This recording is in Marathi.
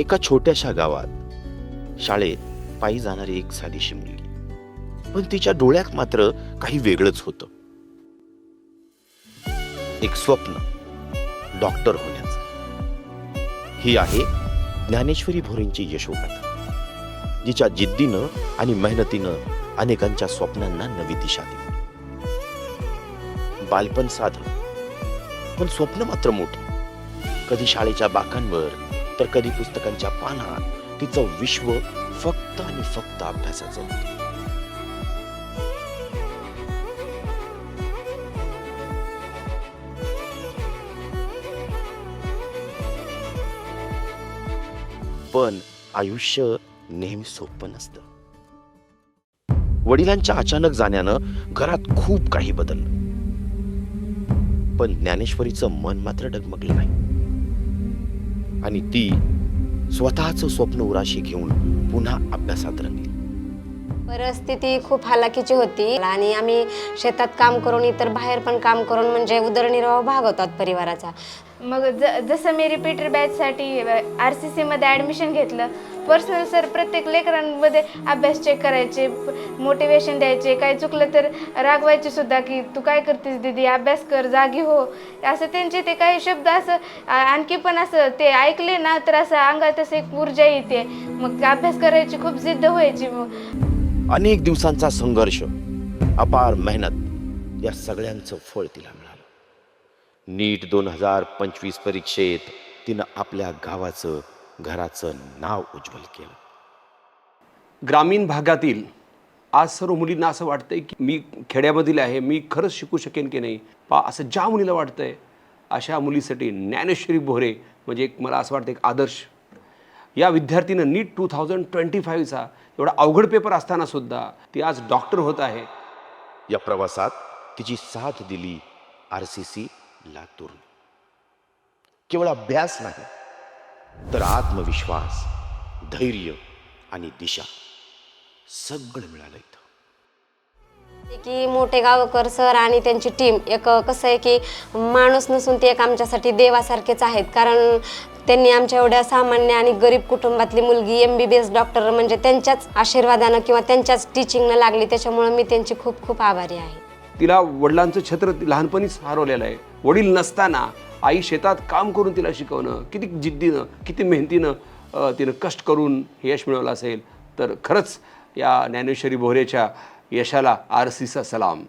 एका छोट्याशा गावात शाळेत पायी जाणारी एक साधीशी मुलगी पण तिच्या डोळ्यात मात्र काही वेगळंच होतं. एक स्वप्न डॉक्टर होण्याचं. ही आहे ज्ञानेश्वरी भोरेंची यशोगाथा जिच्या जिद्दीनं आणि मेहनतीनं अनेकांच्या स्वप्नांना नवी दिशा दिली. बालपण साधं पण स्वप्न मात्र मोठी. कधी शाळेच्या बाकांवर तर कधी पुस्तकांच्या पानात तिचं विश्व फक्त आणि फक्त अभ्यासाचं होतं. पण आयुष्य नेहमी सोपं नसतं. वडिलांच्या अचानक जाण्यानं घरात खूप काही बदललं. पण ज्ञानेश्वरीचं मन मात्र डगमगलं नाही. आणि ती स्वतःचं स्वप्न उराशी घेऊन पुन्हा अभ्यासात रंगली. परिस्थिती खूप हालाकीची होती. आणि आम्ही शेतात काम करून इतर बाहेर पण काम करून म्हणजे उदरनिर्वाह भागवतात परिवाराचा. मग ज जसं मी रिपीटर बॅचसाठी आर सी सीमध्ये ॲडमिशन घेतलं पर्सनल सर प्रत्येक लेकरांमध्ये अभ्यास चेक करायचे मोटिवेशन द्यायचे काय चुकलं तर रागवायचे सुद्धा की तू काय करतेस दीदी? अभ्यास कर जागी हो. असं त्यांचे ते काही शब्द असं आणखी पण असं ते ऐकले ना तर असं अंगात असं एक ऊर्जा येते. मग अभ्यास करायची खूप जिद्द व्हायची. मग अनेक दिवसांचा संघर्ष अपार मेहनत या सगळ्यांचं फळ तिला मिळालं. नीट दोन हजार पंचवीस परीक्षेत तिनं आपल्या गावाचं घराचं नाव उज्ज्वल केलं. ग्रामीण भागातील आज सर्व मुलींना असं वाटतंय की मी खेड्यामधील आहे मी खरंच शिकू शकेन की नाही? पा असं ज्या मुलीला वाटतंय अशा मुलीसाठी ज्ञानेश्वरी बोहरे म्हणजे एक मला असं वाटतं एक आदर्श या विद्यार्थीनं नीट टू थाउजंड ट्वेंटी फाईव्हचा एवढा अवघड पेपर असताना सुद्धा ती आज डॉक्टर होत आहे. या प्रवासात तिची साथ दिली आर सी सी लातूर केवळ अभ्यास नाही तर आत्मविश्वास धैर्य आणि दिशा सगळं मिळालं इथं. की मोठे गावकर सर आणि त्यांची टीम एक कसं आहे की माणूस नसून ते एक आमच्यासाठी देवासारखेच आहेत. कारण त्यांनी आमच्या एवढ्या सामान्य आणि गरीब कुटुंबातली मुलगी M B B S doctor म्हणजे त्यांच्याच आशीर्वादानं किंवा त्यांच्याच टीचिंगनं लागली त्याच्यामुळं मी त्यांची खूप खूप आभारी आहे. तिला वडिलांचं छत्र लहानपणीच हरवलेलं आहे. वडील नसताना आई शेतात काम करून तिला शिकवणं किती जिद्दीनं किती मेहनतीनं तिनं कष्ट करून हे यश मिळवलं असेल तर खरंच या ज्ञानेश्वरी भोरेच्या यशाला आर सीचा सलाम.